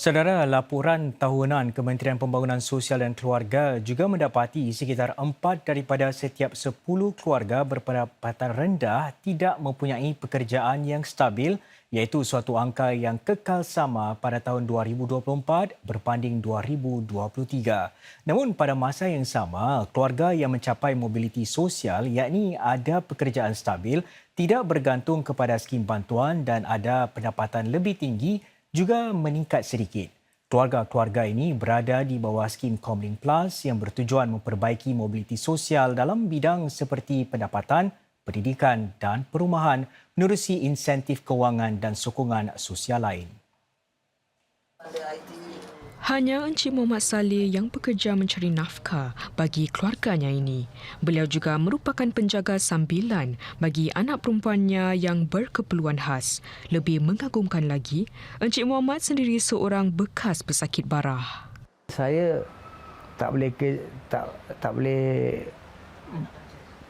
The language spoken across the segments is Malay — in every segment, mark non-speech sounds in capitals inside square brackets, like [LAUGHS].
Saudara, laporan tahunan Kementerian Pembangunan Sosial dan Keluarga juga mendapati sekitar empat daripada setiap 10 keluarga berpendapatan rendah tidak mempunyai pekerjaan yang stabil iaitu suatu angka yang kekal sama pada tahun 2024 berbanding 2023. Namun pada masa yang sama, keluarga yang mencapai mobiliti sosial yakni ada pekerjaan stabil, tidak bergantung kepada skim bantuan dan ada pendapatan lebih tinggi juga meningkat sedikit. Keluarga-keluarga ini berada di bawah skim Comlink Plus yang bertujuan memperbaiki mobiliti sosial dalam bidang seperti pendapatan, pendidikan dan perumahan menerusi insentif kewangan dan sokongan sosial lain. Hanya Encik Muhammad Saleh yang bekerja mencari nafkah bagi keluarganya ini. Beliau juga merupakan penjaga sambilan bagi anak perempuannya yang berkeperluan khas. Lebih mengagumkan lagi, Encik Muhammad sendiri seorang bekas pesakit barah. Saya tak boleh ke, tak tak boleh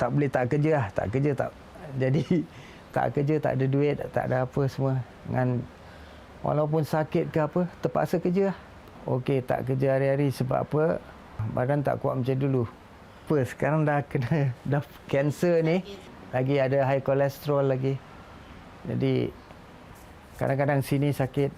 tak boleh tak kerja lah, tak kerja tak. Jadi [LAUGHS] tak kerja, tak ada duit, tak ada apa semua. Dengan walaupun sakit ke apa, terpaksa kerja lah. Okey, tak kerja hari-hari sebab apa? Badan tak kuat macam dulu. Apa, sekarang dah kena [LAUGHS] dah kanser ni. Lagi ada high kolesterol lagi. Jadi kadang-kadang sini sakit.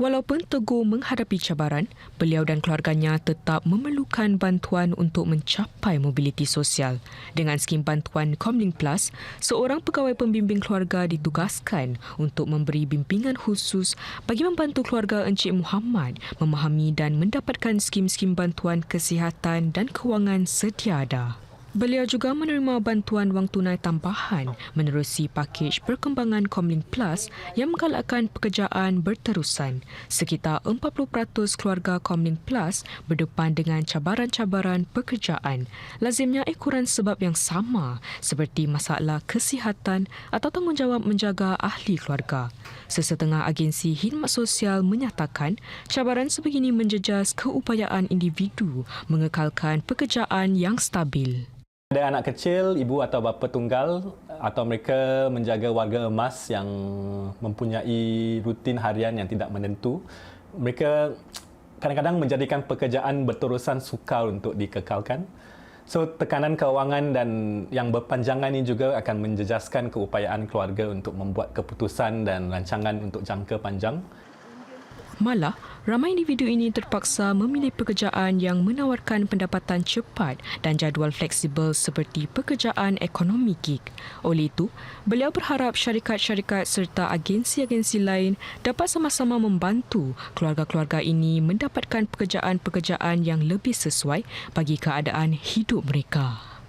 Walaupun teguh menghadapi cabaran, beliau dan keluarganya tetap memerlukan bantuan untuk mencapai mobiliti sosial. Dengan skim bantuan Comlink Plus, seorang pegawai pembimbing keluarga ditugaskan untuk memberi bimbingan khusus bagi membantu keluarga Encik Muhammad memahami dan mendapatkan skim-skim bantuan kesihatan dan kewangan sedia ada. Beliau juga menerima bantuan wang tunai tambahan menerusi pakej perkembangan Comlink Plus yang menggalakkan pekerjaan berterusan. Sekitar 40% keluarga Comlink Plus berdepan dengan cabaran-cabaran pekerjaan. Lazimnya ukuran sebab yang sama seperti masalah kesihatan atau tanggungjawab menjaga ahli keluarga. Sesetengah agensi khidmat sosial menyatakan cabaran sebegini menjejas keupayaan individu mengekalkan pekerjaan yang stabil. Ada anak kecil, ibu atau bapa tunggal atau mereka menjaga warga emas yang mempunyai rutin harian yang tidak menentu. Mereka kadang-kadang menjadikan pekerjaan berterusan sukar untuk dikekalkan. So tekanan kewangan dan yang berpanjangan ini juga akan menjejaskan keupayaan keluarga untuk membuat keputusan dan rancangan untuk jangka panjang. Malah, ramai individu ini terpaksa memilih pekerjaan yang menawarkan pendapatan cepat dan jadual fleksibel seperti pekerjaan ekonomi gig. Oleh itu, beliau berharap syarikat-syarikat serta agensi-agensi lain dapat sama-sama membantu keluarga-keluarga ini mendapatkan pekerjaan-pekerjaan yang lebih sesuai bagi keadaan hidup mereka.